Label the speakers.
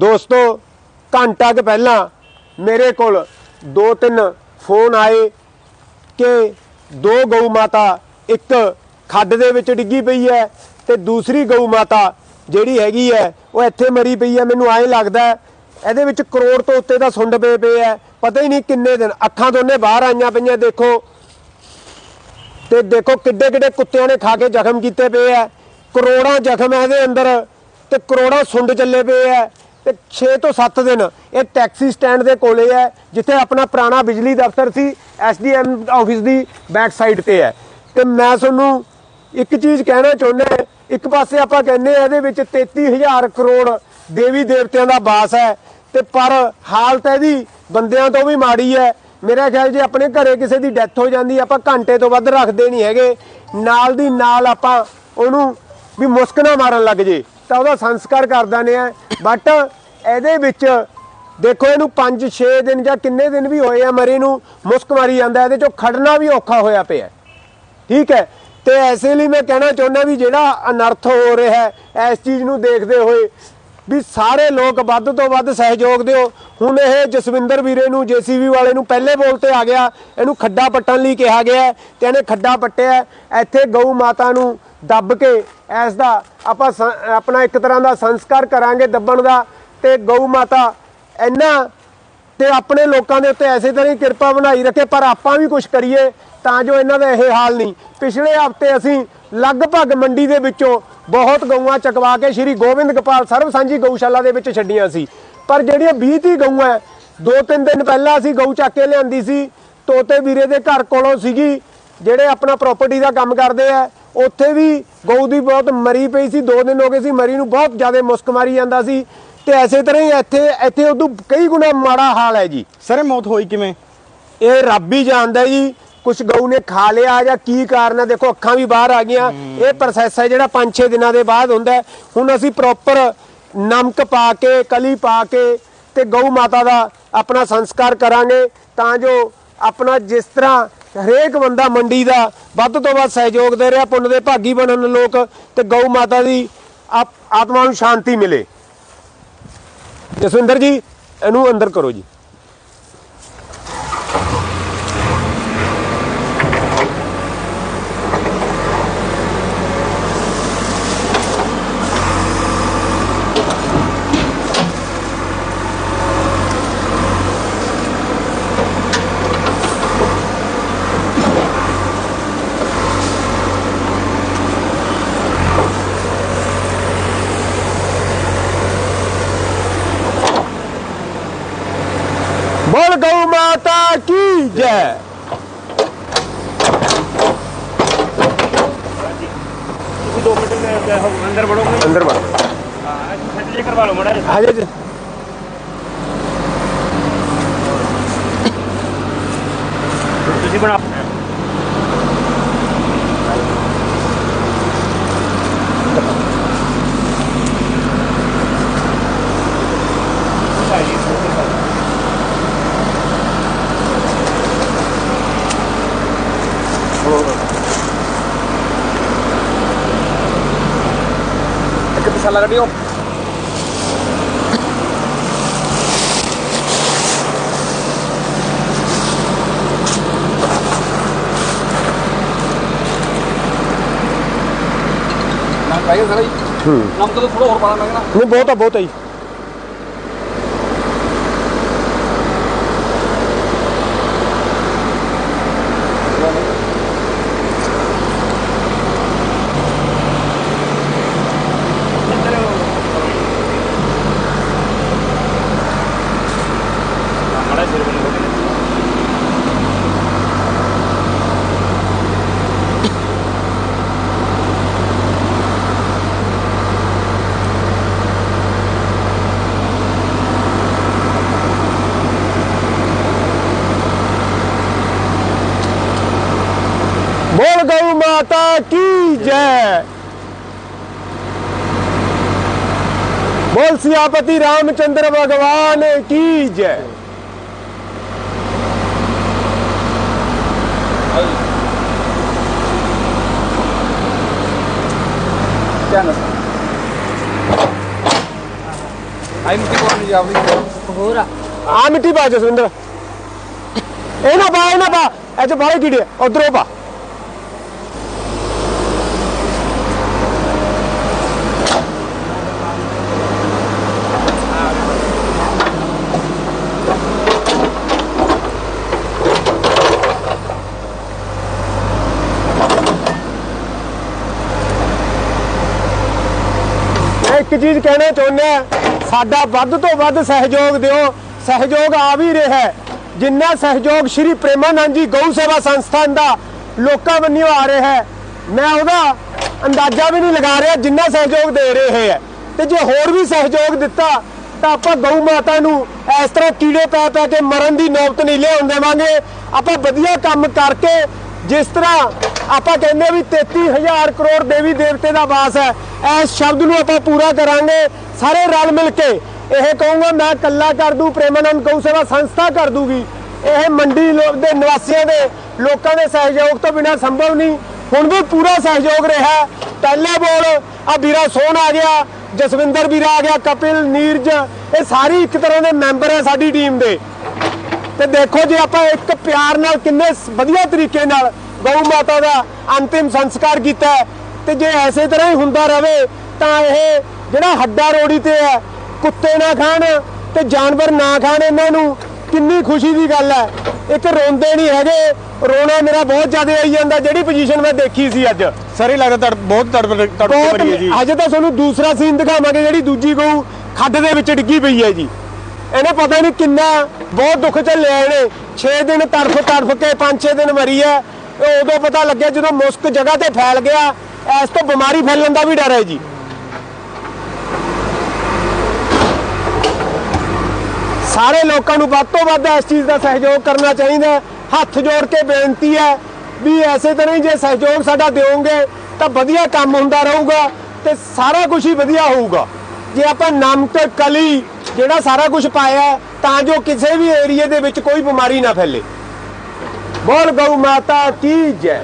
Speaker 1: ਦੋਸਤੋ, ਘੰਟਾ ਕੁ ਪਹਿਲਾਂ ਮੇਰੇ ਕੋਲ ਦੋ ਤਿੰਨ ਫੋਨ ਆਏ ਕਿ ਦੋ ਗਊ ਮਾਤਾ, ਇੱਕ ਖੱਡ ਦੇ ਵਿੱਚ ਡਿੱਗੀ ਪਈ ਹੈ ਤੇ ਦੂਸਰੀ ਗਊ ਮਾਤਾ ਜਿਹੜੀ ਹੈਗੀ ਹੈ, ਉਹ ਇੱਥੇ ਮਰੀ ਪਈ ਹੈ। ਮੈਨੂੰ ਐਂ ਲੱਗਦਾ ਇਹਦੇ ਵਿੱਚ ਕਰੋੜ ਤੋਂ ਉੱਤੇ ਦਾ ਸੁੰਡ ਪਏ ਪਏ ਹੈ। ਪਤਾ ਹੀ ਨਹੀਂ ਕਿੰਨੇ ਦਿਨ, ਅੱਖਾਂ ਦੋਨੇ ਬਾਹਰ ਆਈਆਂ ਪਈਆਂ, ਦੇਖੋ। ਤੇ ਦੇਖੋ ਕਿੱਡੇ ਕਿੱਡੇ ਕੁੱਤਿਆਂ ਨੇ ਖਾ ਕੇ ਜ਼ਖਮ ਕੀਤੇ ਪਏ ਐ ਕਰੋੜਾਂ ਜ਼ਖਮ ਹੈ ਇਹਦੇ ਅੰਦਰ ਤੇ ਕਰੋੜਾਂ ਸੁੰਡ ਚੱਲੇ ਪਏ ਐ ਤੇ 6 ਤੋਂ 7 ਦਿਨ ਇਹ ਟੈਕਸੀ ਸਟੈਂਡ ਦੇ ਕੋਲੇ ਹੈ, ਜਿੱਥੇ ਆਪਣਾ ਪੁਰਾਣਾ ਬਿਜਲੀ ਦਫ਼ਤਰ ਸੀ ਐਸਡੀਐਮ ਆਫਿਸ ਦੀ ਬੈਕ ਸਾਈਡ ਤੇ ਹੈ। ਤੇ ਮੈਂ ਤੁਹਾਨੂੰ ਇੱਕ ਚੀਜ਼ ਕਹਿਣਾ ਚਾਹੁੰਦਾ ਇੱਕ ਪਾਸੇ ਆਪਾਂ ਕਹਿੰਦੇ ਆ ਇਹਦੇ ਵਿੱਚ 33000 ਕਰੋੜ ਦੇਵੀ ਦੇਵਤਿਆਂ ਦਾ ਵਾਸ ਹੈ, ਤੇ ਪਰ ਹਾਲਤ ਇਹਦੀ ਬੰਦਿਆਂ ਤੋਂ ਵੀ ਮਾੜੀ ਹੈ। ਮੇਰਾ ਖਿਆਲ ਜੇ ਆਪਣੇ ਘਰੇ ਕਿਸੇ ਦੀ ਡੈਥ ਹੋ ਜਾਂਦੀ, ਆਪਾਂ ਘੰਟੇ ਤੋਂ ਵੱਧ ਰੱਖਦੇ ਨਹੀਂ ਹੈਗੇ। ਨਾਲ ਦੀ ਨਾਲ ਆਪਾਂ ਉਹਨੂੰ ਵੀ ਮੁਸਕ ਨਾ ਮਾਰਨ ਲੱਗ ਜੇ, ਤਾਂ ਉਹਦਾ ਸੰਸਕਾਰ ਕਰ ਦਿੰਦੇ ਆ ਬਟ ਇਹਦੇ ਵਿੱਚ ਦੇਖੋ ਇਹਨੂੰ 5-6 ਦਿਨ ਜਾਂ ਕਿੰਨੇ ਦਿਨ ਵੀ ਹੋਏ ਆ ਮਰੇ ਨੂੰ, ਮੁਸਕ ਮਾਰੀ ਜਾਂਦਾ, ਇਹਦੇ ਚੋਂ ਖੜਨਾ ਵੀ ਔਖਾ ਹੋਇਆ ਪਿਆ। ਠੀਕ ਹੈ? ਤੇ ਐਸੇ ਲਈ ਮੈਂ ਕਹਿਣਾ ਚਾਹੁੰਦਾ ਵੀ ਜਿਹੜਾ ਅਨਰਥ ਹੋ ਰਿਹਾ ਹੈ, ਇਸ ਚੀਜ਼ ਨੂੰ ਦੇਖਦੇ ਹੋਏ ਵੀ ਸਾਰੇ ਲੋਕ ਵੱਧ ਤੋਂ ਵੱਧ ਸਹਿਯੋਗ ਦਿਓ। ਹੁਣ ਇਹ ਜਸਵਿੰਦਰ ਵੀਰੇ ਨੂੰ, ਜੀਸੀਬੀ ਵਾਲੇ ਨੂੰ ਪਹਿਲੇ ਬੋਲ ਤੇ ਆ ਗਿਆ। ਇਹਨੂੰ ਖੱਡਾ ਪੱਟਣ ਲਈ ਕਿਹਾ ਗਿਆ ਹੈ ਤੇ ਇਹਨੇ ਖੱਡਾ ਪੱਟਿਆ ਇੱਥੇ ਗਊ ਮਾਤਾ ਨੂੰ ਦੱਬ ਕੇ ਇਸ ਦਾ ਆਪਾਂ ਸ- ਆਪਣਾ ਇੱਕ ਤਰ੍ਹਾਂ ਦਾ ਸੰਸਕਾਰ ਕਰਾਂਗੇ ਦੱਬਣ ਦਾ। ਤੇ ਗਊ ਮਾਤਾ ਇਹਨਾਂ ਤੇ ਆਪਣੇ ਲੋਕਾਂ ਦੇ ਉੱਤੇ ਐਸੇ ਤਰ੍ਹਾਂ ਹੀ ਕਿਰਪਾ ਬਣਾਈ ਰੱਖੇ, ਪਰ ਆਪਾਂ ਵੀ ਕੁਝ ਕਰੀਏ ਤਾਂ ਜੋ ਇਹਨਾਂ ਦਾ ਇਹ ਹਾਲ ਨਹੀਂ। ਪਿਛਲੇ ਹਫ਼ਤੇ ਅਸੀਂ ਲਗਭਗ ਮੰਡੀ ਦੇ ਵਿੱਚੋਂ ਬਹੁਤ ਗਊਆਂ ਚਕਵਾ ਕੇ ਸ਼੍ਰੀ ਗੋਬਿੰਦ ਗੋਪਾਲ ਸਰਬ ਸਾਂਝੀ ਗਊਸ਼ਾਲਾ ਦੇ ਵਿੱਚ ਛੱਡੀਆਂ ਸੀ। ਪਰ ਜਿਹੜੀਆਂ 20 30 ਗਊਆਂ ਦੋ ਤਿੰਨ ਦਿਨ ਪਹਿਲਾਂ ਅਸੀਂ ਗਊ ਚੱਕ ਕੇ ਲਿਆਂਦੀ ਸੀ, ਤੋਤੇ ਵੀਰੇ ਦੇ ਘਰ ਕੋਲੋਂ ਸੀਗੀ, ਜਿਹੜੇ ਆਪਣਾ ਪ੍ਰਾਪਰਟੀ ਦਾ ਕੰਮ ਕਰਦੇ ਆ ਉੱਥੇ ਵੀ ਗਊ ਦੀ ਬਹੁਤ ਮਰੀ ਪਈ ਸੀ, ਦੋ ਦਿਨ ਹੋ ਗਏ ਸੀ, ਮਰੀ ਨੂੰ ਬਹੁਤ ਜ਼ਿਆਦਾ ਮੁਸਕ ਮਾਰੀ ਜਾਂਦਾ ਸੀ। ਤੇ ਐਸੇ ਤਰ੍ਹਾਂ ਹੀ ਇੱਥੇ ਇੱਥੇ ਉਦੋਂ ਕਈ ਗੁਣਾ ਮਾੜਾ ਹਾਲ ਹੈ ਜੀ।
Speaker 2: ਸਰ ਮੌਤ ਹੋਈ ਕਿਵੇਂ?
Speaker 1: ਇਹ ਰੱਬ ਹੀ ਜਾਣਦਾ ਜੀ ਕੁਝ ਗਊ ਨੇ ਖਾ ਲਿਆ ਜਾਂ ਕੀ ਕਾਰਨ ਹੈ। ਦੇਖੋ ਅੱਖਾਂ ਵੀ ਬਾਹਰ ਆ ਗਈਆਂ। ਇਹ ਪ੍ਰੋਸੈਸ ਹੈ ਜਿਹੜਾ 5-6 ਦਿਨਾਂ ਦੇ ਬਾਅਦ ਹੁੰਦਾ। ਹੁਣ ਅਸੀਂ ਪ੍ਰੋਪਰ ਨਮਕ ਪਾ ਕੇ ਕਲੀ ਪਾ ਕੇ ਤੇ ਗਊ ਮਾਤਾ ਦਾ ਆਪਣਾ ਸੰਸਕਾਰ ਕਰਾਂਗੇ ਤਾਂ ਜੋ ਆਪਣਾ ਜਿਸ ਤਰ੍ਹਾਂ ਹਰੇਕ ਬੰਦਾ ਮੰਡੀ ਦਾ ਵੱਧ ਤੋਂ ਵੱਧ ਸਹਿਯੋਗ ਦੇ ਰਿਹਾ ਪੁੰਨ ਦੇ ਭਾਗੀ ਬਣਨ ਲੋਕ ਤੇ ਗਊ ਮਾਤਾ ਦੀ ਆਤਮਾ ਨੂੰ ਸ਼ਾਂਤੀ ਮਿਲੇ। ਜਸਵਿੰਦਰ ਜੀ ਇਹਨੂੰ ਅੰਦਰ ਕਰੋ ਜੀ। बोल गौ माता की जय
Speaker 3: ਤੁਸੀਂ 2 ਮਿੰਟ ਦੇ ਅੰਦਰ ਵੜੋਗੇ
Speaker 1: अंदर बढ़
Speaker 3: ਹਾਂ ਛੱਡ ਜੇ ਕਰਵਾ ਲਓ ਮੜਾ
Speaker 1: हाजिर जी
Speaker 3: ਤੁਸੀਂ ਬਣਾ
Speaker 1: salário meu. நான் கை சலை
Speaker 3: நம்ம போட்டா போட்டை
Speaker 1: बोल गौ माता की जय बोल सियापति रामचंद्र भगवान की जय
Speaker 2: ਧਿਆਨ ਨਾਲ ਆਈ ਮਿੱਟੀ ਕੋਲ ਨਹੀਂ ਆਪਦੀ
Speaker 4: ਹੋਰ ਆ
Speaker 1: ਆ ਮਿੱਟੀ ਪਾ ਜਸਵਿੰਦਰ ਇਹ ਨਾ ਪਾ ਇਹ ਨਾ ਪਾ ਇਹ ਚ ਬਾਹਰ ਕੀੜੇ ਉਧਰੋਂ ਪਾ ਇੱਕ ਚੀਜ਼ ਕਹਿਣਾ ਚਾਹੁੰਦੇ ਚਾਹੁੰਦਾ ਸਾਡਾ ਵੱਧ ਤੋਂ ਵੱਧ ਸਹਿਯੋਗ ਦਿਓ। ਸਹਿਯੋਗ ਆ ਵੀ ਰਿਹਾ ਹੈ। ਜਿੰਨਾ ਸਹਿਯੋਗ ਸ਼੍ਰੀ ਪ੍ਰੇਮਾਨੰਦ ਜੀ ਗਊ ਸੇਵਾ ਸੰਸਥਾਨ ਦਾ ਲੋਕਾਂ ਵੱਲੋਂ ਆ ਰਿਹਾ ਹੈ, ਮੈਂ ਉਹਦਾ ਅੰਦਾਜ਼ਾ ਵੀ ਨਹੀਂ ਲਗਾ ਰਿਹਾ ਜਿੰਨਾ ਸਹਿਯੋਗ ਦੇ ਰਹੇ ਹੈ। ਤੇ ਜੇ ਹੋਰ ਵੀ ਸਹਿਯੋਗ ਦਿੱਤਾ, ਤਾਂ ਆਪਾਂ ਗਊ ਮਾਤਾ ਨੂੰ ਇਸ ਤਰ੍ਹਾਂ ਕੀੜੇ ਪੈ ਪੈ ਕੇ ਮਰਨ ਦੀ ਨੌਬਤ ਨਹੀਂ ਲਿਆਉਣ ਦੇਵਾਂਗੇ। ਆਪਾਂ ਵਧੀਆ ਕੰਮ ਕਰਕੇ ਜਿਸ ਤਰ੍ਹਾਂ ਆਪਾਂ ਕਹਿੰਦੇ ਵੀ 33000 ਕਰੋੜ ਦੇਵੀ ਦੇਵਤੇ ਦਾ ਵਾਸ ਹੈ। ਇਸ ਸ਼ਬਦ ਨੂੰ ਆਪਾਂ ਪੂਰਾ ਕਰਾਂਗੇ। ਸਾਰੇ ਰਲ ਮਿਲ ਕੇ ਇਹ ਕਹੂੰਗਾ, ਮੈਂ ਕੱਲਾ ਕਰ ਦੂ, ਪ੍ਰੇਮਾਨੰਦ ਗਊ ਸੇਵਾ ਸੰਸਥਾ ਕਰ ਦੂਗੀ। ਇਹ ਮੰਡੀ ਲੋ- ਦੇ ਨਿਵਾਸੀਆਂ ਦੇ, ਲੋਕਾਂ ਦੇ ਸਹਿਯੋਗ ਤੋਂ ਬਿਨਾਂ ਸੰਭਵ ਨਹੀਂ। ਹੁਣ ਵੀ ਪੂਰਾ ਸਹਿਯੋਗ ਰਿਹਾ। ਪਹਿਲੇ ਬੋਲ ਆ ਵੀਰਾ ਸੋਹਣ ਆ ਗਿਆ, ਜਸਵਿੰਦਰ ਵੀਰਾ ਆ ਗਿਆ, ਕਪਿਲ, ਨੀਰਜ, ਇਹ ਸਾਰੀ ਇੱਕ ਤਰ੍ਹਾਂ ਦੇ ਮੈਂਬਰ ਹੈ ਸਾਡੀ ਟੀਮ ਦੇ। ਤੇ ਦੇਖੋ ਜੇ ਆਪਾਂ ਇੱਕ ਪਿਆਰ ਨਾਲ ਕਿੰਨੇ ਵਧੀਆ ਤਰੀਕੇ ਨਾਲ ਗਊ ਮਾਤਾ ਦਾ ਅੰਤਿਮ ਸੰਸਕਾਰ ਕੀਤਾ ਹੈ, ਤੇ ਜੇ ਐਸੇ ਤਰ੍ਹਾਂ ਹੀ ਹੁੰਦਾ ਰਵੇ ਤਾਂ ਇਹ ਜਿਹੜਾ ਹੱਡਾ ਰੋੜੀ ਤੇ ਹੈ ਕੁੱਤੇ ਨਾ ਖਾਣ ਤੇ ਜਾਨਵਰ ਨਾ ਖਾਣ ਇਹਨਾਂ ਨੂੰ ਕਿੰਨੀ ਖੁਸ਼ੀ ਦੀ ਗੱਲ ਹੈ। ਇੱਕ ਰੋਂਦੇ ਨਹੀਂ ਹੈਗੇ ਰੋਣਾ ਮੇਰਾ ਬਹੁਤ ਜ਼ਿਆਦਾ ਆਈ ਜਾਂਦਾ ਜਿਹੜੀ ਪੋਜੀਸ਼ਨ ਮੈਂ ਦੇਖੀ ਸੀ ਅੱਜ।
Speaker 2: ਸਰ ਇਹ ਲੱਗਦਾ ਤੜ ਬਹੁਤ ਤੜਪ ਤੜਪ
Speaker 1: ਬਹੁਤ ਅੱਜ ਤਾਂ ਤੁਹਾਨੂੰ ਦੂਸਰਾ ਸੀਨ ਦਿਖਾਵਾਂਗੇ ਜਿਹੜੀ ਦੂਜੀ ਗਊ ਖੱਡ ਦੇ ਵਿੱਚ ਡਿੱਗੀ ਪਈ ਹੈ ਜੀ। ਇਹਨੇ ਪਤਾ ਨਹੀਂ ਕਿੰਨਾ ਬਹੁਤ ਦੁੱਖ ਝੱਲਿਆ ਇਹਨੇ। 6 ਦਿਨ ਤੜਫ ਤੜਫ ਕੇ 5-6 ਦਿਨ ਮਰੀ ਹੈ। ਉਦੋਂ ਪਤਾ ਲੱਗਿਆ ਜਦੋਂ ਮੁਸਕ ਜਗ੍ਹਾ ਤੇ ਫੈਲ ਗਿਆ, ਇਸ ਤੋਂ ਬਿਮਾਰੀ ਫੈਲਣ ਦਾ ਵੀ ਡਰ ਹੈ ਜੀ। ਸਾਰੇ ਲੋਕਾਂ ਨੂੰ ਵੱਧ ਤੋਂ ਵੱਧ ਇਸ ਚੀਜ਼ ਦਾ ਸਹਿਯੋਗ ਕਰਨਾ ਚਾਹੀਦਾ ਹੱਥ ਜੋੜ ਕੇ ਬੇਨਤੀ ਹੈ ਵੀ ਐਸੇ ਤਰ੍ਹਾਂ ਹੀ ਜੇ ਸਹਿਯੋਗ ਸਾਡਾ ਦਿਓਗੇ, ਤਾਂ ਵਧੀਆ ਕੰਮ ਹੁੰਦਾ ਰਹੂਗਾ ਤੇ ਸਾਰਾ ਕੁਝ ਹੀ ਵਧੀਆ ਹੋਊਗਾ। ਜੇ ਆਪਾਂ ਨਮਕ, ਕਲੀ ਜਿਹੜਾ ਸਾਰਾ ਕੁਝ ਪਾਇਆ, ਤਾਂ ਜੋ ਕਿਸੇ ਵੀ ਏਰੀਏ ਦੇ ਵਿੱਚ ਕੋਈ ਬਿਮਾਰੀ ਨਾ ਫੈਲੇ। ਬੋਲ ਗਊ ਮਾਤਾ ਕੀ ਜੈ